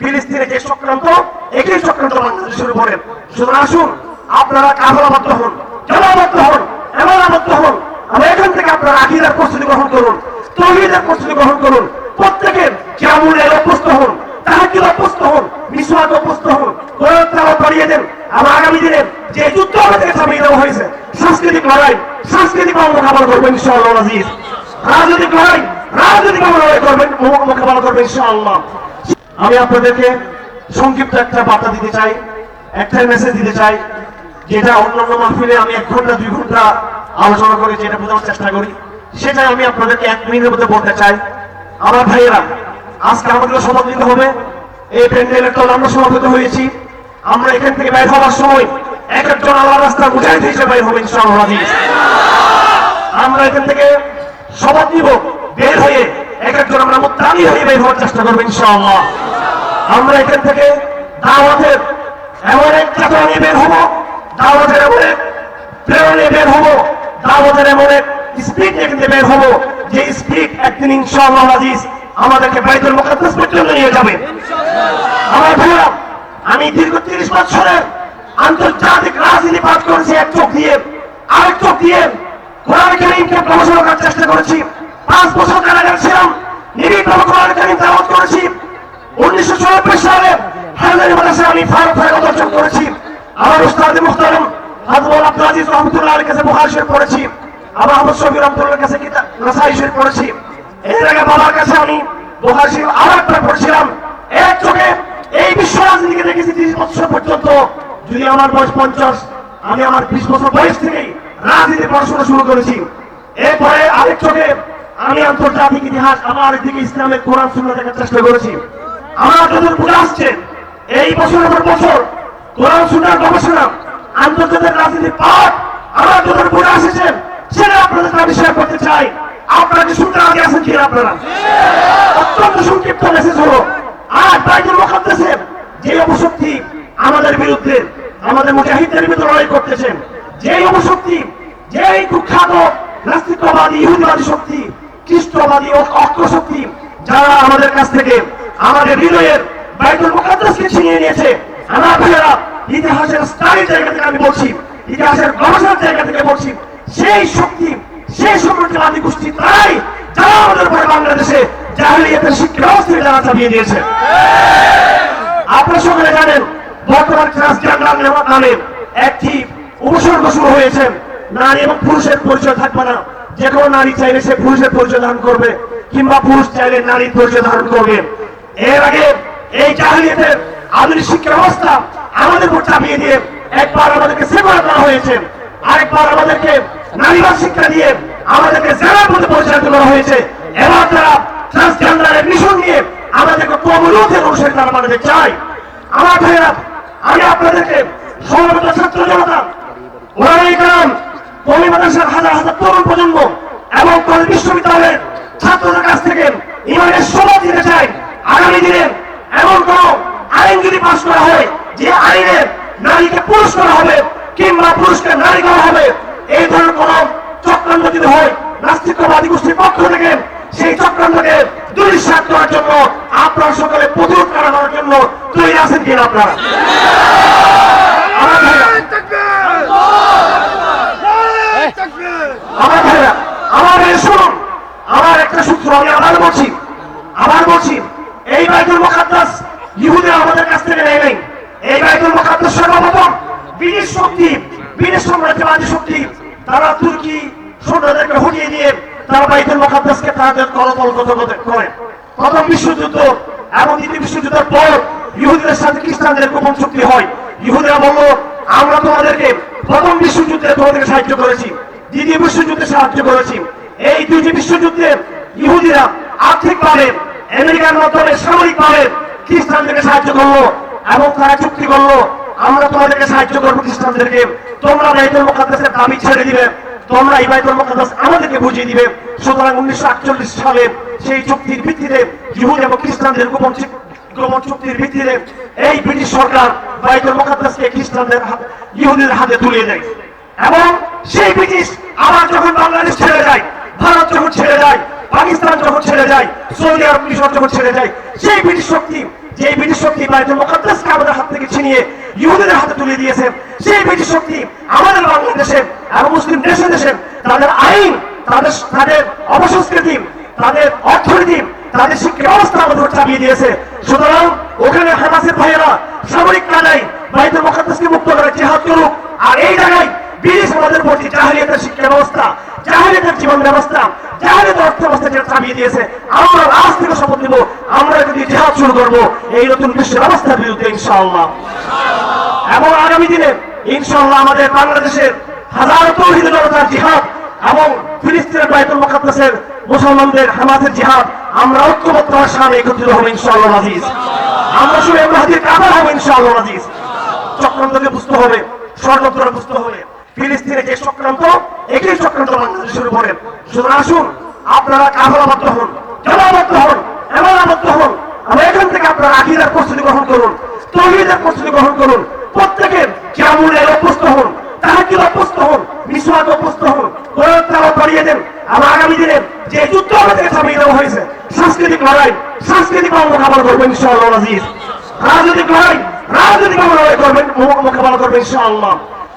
ফিলিস্তিনে যে চক্রান্ত, একই চক্রান্ত বাংলাদেশের উপরে সুতরাং আসুন, আপনারা কাফলাবদ্ধ হন জলাবদ্ধ হন এমনাবদ্ধ হন। আর এখান থেকে আপনারা আকিদার প্রস্তুতি গ্রহণ করুন, তহিদের প্রস্তুতি গ্রহণ করুন। প্রত্যেকের জামুনের অভ্যস্ত হন তাহাকির অভ্যস্ত হন অভ্যস্ত হন বাড়িয়ে দেন। আগামী দিনে যে যুদ্ধ থামিয়ে দেওয়া হয়েছে, সাংস্কৃতিক লড়াই, সাংস্কৃতিক মোকাবেলা করবেন ইনশাআল্লাহ রাজনৈতিক লড়াই রাজনৈতিক লড়াই করবেন মোকাবেলা করবেন ইনশাআল্লাহ। আমি আপনাদেরকে সংক্ষিপ্ত একটা বার্তা দিতে চাই একটা মেসেজ দিতে চাই, যেটা অন্যান্য মাহফিলে আমি এক ঘণ্টা, দুই ঘণ্টা আলোচনা করে যেটা বোঝানোর চেষ্টা করি সেটা আমি আপনাদেরকে এক মিনিটের মধ্যে বলতে চাই। আমার ভাইয়েরা, আজকে আমাদেরকে শপথ নিতে হবে, এই প্যান্ডেলের তল আমরা সমাবেত হয়েছি। আমরা এখান থেকে বের হওয়ার সময় এক একজন আল্লাহ রাস্তা মুজাহিদ হিসেবে বের হবে, ইনশাআল্লাহ। আমরা এখান থেকে শপথ নিব, বের হয়ে একজন আমরা মুত্তাকি হয়ে বের হওয়ার চেষ্টা করব আমরা এখান থেকে দাওয়াতের এমন এক নিয়ে বের হব, দাওয়াতের এমন এক প্রেরণা নিয়ে বের হব, দাওয়াতের এমন এক স্পিড নিয়ে কিন্তু বের হব, যে স্পিড একদিন আজিজ আমাদেরকে বাইতুল মুকাদ্দাস পর্যন্ত নিয়ে যাবে। আমার ভাইরা, আমি দীর্ঘ তিরিশ বছরের আন্তর্জাতিক রাজনীতি পাঠ করেছি, এক চোখ দিয়ে, আরেক চোখ দিয়ে কোরআন কারিমকে প্রমোশন করার চেষ্টা করেছি। পাঁচ বছর কারাগার ছিলাম করেছি। উনিশশো চুরানব্বই সালে আমি আমার কাছে আমি বুখারী শরীফ আরও একটা পড়ছিলাম। এক চোখে এই দেখেছি বছর পর্যন্ত। যদি আমার বয়স পঞ্চাশ, আমি আমার বিশ বছর বয়স থেকেই রাজনীতি পড়াশোনা শুরু করেছি। এরপরে আরেক চোখে আমি আন্তর্জাতিক ইতিহাস আমার দিকে ইসলামের কোরআন শুনে দেখার চেষ্টা করেছি। আমার যখন বুঝে আসছে, এই বছরের পর বছর কোরআন শুনার গবেষণা, আন্তর্জাতিক রাজনীতির পাঠ আমার যখন বুঝে আসেছেন সেটা আপনাদের আমি শেয়ার করতে চাই। আপনারা কি শুনতে আগে আছেন কি আপনারা? অত্যন্ত সংক্ষিপ্ত মেসেজ হলো আর বাইতুল মুকাদ্দাসে যে অপশক্তি আমাদের বিরুদ্ধে, আমাদের মুজাহিদদের বিরুদ্ধে লড়াই করতেছেন যে অপশক্তি, যেই কুখ্যাত নাস্তিকবাদী ইহুদিবাদী শক্তি খ্রিস্টবাদী ও অক্ষ শক্তি যারা আমাদের কাছ থেকে আমাদের হৃদয়ের বাইতুল মুকাদ্দাসকে ছিনিয়ে নিয়েছে। ভাইয়েরা, ইতিহাসের স্টাডি জায়গা থেকে আমি বলছি, ইতিহাসের গবেষণার জায়গা থেকে বলছি, সেই শক্তি, সেই সম্প্রদায়বাদী গোষ্ঠী তাই যারা আমাদের উপরে বাংলাদেশে জাহিলিয়াতের শিক্ষা ব্যবস্থাকে যারা চাপিয়ে দিয়েছে। আপনারা সকলে জানেন, বর্তমান ট্রান্সজেন্ডার নামে একটি উপসর্গ শুরু হয়েছে। নারী এবং পুরুষের পরিচয় থাকবে না। যে কোনো নারী চাইলে সে পুরুষের পরিচয় ধারণ করবে, কিংবা পুরুষ চাইলে নারীর পরিচয় ধারণ করবে। এর আগে এই জাহিলিয়াতের আধুনিক শিক্ষা ব্যবস্থা আমাদের উপর চাপিয়ে দিয়ে একবার আমাদেরকে সেবার করা হয়েছে। আরেকবার আমাদেরকে নারীবাদ শিক্ষা দিয়ে আমাদেরকে জেলার মধ্যে পরিচালিত করা হয়েছে। এবার তারা ট্রান্সজেন্ডারের মিশন নিয়ে আমাদেরকে কমরুথের অনুসারী তারা বানাতে চাই। আমার ভাইয়েরা, আমি আপনাদেরকে সমবেত ছাত্র জনতা ওরা এই কালাম আইনের নারীকে পুরুষ করা হবে কিংবা নারী করা হবে, এই ধরনের কোন চক্রান্ত হয়, নাস্তিকবাদী গোষ্ঠীর পক্ষ থেকে সেই চক্রান্তকে দুরিশ্বাস করার জন্য আপনারা সকলে প্রতিরোধ করার জন্য তৈরি আছেন কিনা আপনারা আমার ভাইরা আমার ভাইরা আমার ভাইয়া শুনুন আমার একটা সূত্র আমি আবার বলছি আবার বলছি এই বাইতুল মুকাদ্দাস ইহুদিরা আমাদের কাছ থেকে নেয় নাই এই বাইতুল মুকাদ্দাস সর্বপ্রথম ব্রিটিশ শক্তি ব্রিটিশ সাম্রাজ্যবাদী শক্তি, তারা তুর্কি সৈন্যদেরকে হটিয়ে দিয়ে তারা বাইতুল মুকাদ্দাসকে তাদের কলকলগত করে প্রথম বিশ্বযুদ্ধ এবং দ্বিতীয় বিশ্বযুদ্ধের পর ইহুদিদের সাথে খ্রিস্টানদের গোপন চুক্তি হয়। ইহুদিরা বলল, আমরা তোমাদেরকে প্রথম বিশ্বযুদ্ধে তোমাদেরকে সাহায্য করেছি, দ্বিতীয় বিশ্বযুদ্ধে সাহায্য করেছি। এই দুইটি বিশ্বযুদ্ধে ইহুদিরা আর্থিকভাবে, আমেরিকার মাধ্যমে সামরিকভাবে খ্রিস্টানদেরকে সাহায্য করল এবং তারা চুক্তি করল আমরা তোমাদেরকে সাহায্য করব খ্রিস্টানদেরকে। তোমরা বাইতুল মুকাদ্দাসের দাবি ছেড়ে দিবে। তোমরা এই বাইতুল মুকাদ্দাস আমাদেরকে বুঝিয়ে দিবে। সুতরাং উনিশশো আটচল্লিশ সালে সেই চুক্তির ভিত্তিতে ইহুদি এবং খ্রিস্টানদের গোপন গোপন চুক্তির ভিত্তিতে এই ব্রিটিশ সরকার বাইতুল মুকাদ্দাসকে খ্রিস্টানদের ইহুদিদের হাতে তুলে দেয়। এবং সেই ব্রিটিশ আবার যখন বাংলাদেশ ছেড়ে যায়, ভারত যখন ছেড়ে যায়, পাকিস্তান যখন ছেড়ে যায়, সৌদি আরব মিশর যখন ছেড়ে যায়, সেই ব্রিটিশ শক্তি যে ব্রিটিশ শক্তি বাইতুল মুকাদ্দাসকে আমাদের হাত থেকে ছিনিয়ে ইহুদিদের হাতে তুলে দিয়েছে, সেই ব্রিটিশ শক্তি আমাদের বাংলাদেশে এবং মুসলিম দেশে দেশে তাদের আইন, তাদের তাদের অপসংস্কৃতি, তাদের অর্থনীতি, তাদের শিক্ষা ব্যবস্থা আমাদের চাপিয়ে দিয়েছে। সুতরাং ওখানে হামাসের ভাইয়েরা সামরিক কাজে বাইতুল মুকাদ্দাসকে মুক্ত করে জিহাদ করুক, আর এই জায়গায় ব্রিটিশ আমাদের প্রতি জাহালিয়াতের শিক্ষা ব্যবস্থা জাহালিয়াতের জীবন ব্যবস্থা জাহালিয়াতের অর্থ ব্যবস্থা যেটা চাপিয়ে দিয়েছে, আমরা আজ থেকে শপথ নিব, আমরা যদি জেহাদ শুরু করব, এই নতুন বিশ্ব ব্যবস্থার বিরুদ্ধে ইনশাআল্লাহ। এবং আগামী দিনে ইনশাআল্লাহ আমাদের বাংলাদেশের হাজারো তৌহিদ জনতার জিহাদ এবং ফিলিস্তিনের বাইতুল মুকাদ্দাসের মুসলমানদের হামাসের জিহাদ, আমরা ঐক্যবদ্ধ হওয়ার সামনে একত্রিত হব ইনশাআল্লাহ আজিজ আমরা শুনে মাহাদির কাবার হব ইনশাআল্লাহ আজিজ চক্রান্তকে বুঝতে হবে ষড়যন্ত্র বুঝতে হবে ফিলিস্তিনে যে চক্রান্ত একই চক্রান্ত বাংলাদেশ শুরু করেন। সুতরাং আসুন, আপনারা কাফলাবদ্ধ হন জলাবদ্ধ হন এমনাবদ্ধ হন। আর এখান থেকে আপনারা আকিদার প্রস্তুতি গ্রহণ করুন, তহিদের প্রস্তুতি গ্রহণ করুন। প্রত্যেকের কেমনের অভ্যস্ত হন তাহাকির অভ্যস্ত হন বিশ্বাস অভ্যস্ত হন। কোরআন তারা বাড়িয়ে দেন। আর আগামী দিনে যে যুদ্ধ চাপিয়ে দেওয়া হয়েছে, সাংস্কৃতিক লড়াই, সাংস্কৃতিক মোকাবেলা করব ইনশাআল্লাহ রাজনৈতিক লড়াই রাজনৈতিক লড়াই করবেন মোকাবেলা করবেন ইনশাআল্লাহ।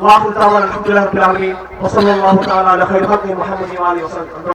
واخر دعوانا الحمد لله رب العالمين وصلى الله تعالى على خير خلق محمد وعلى آله وصحبه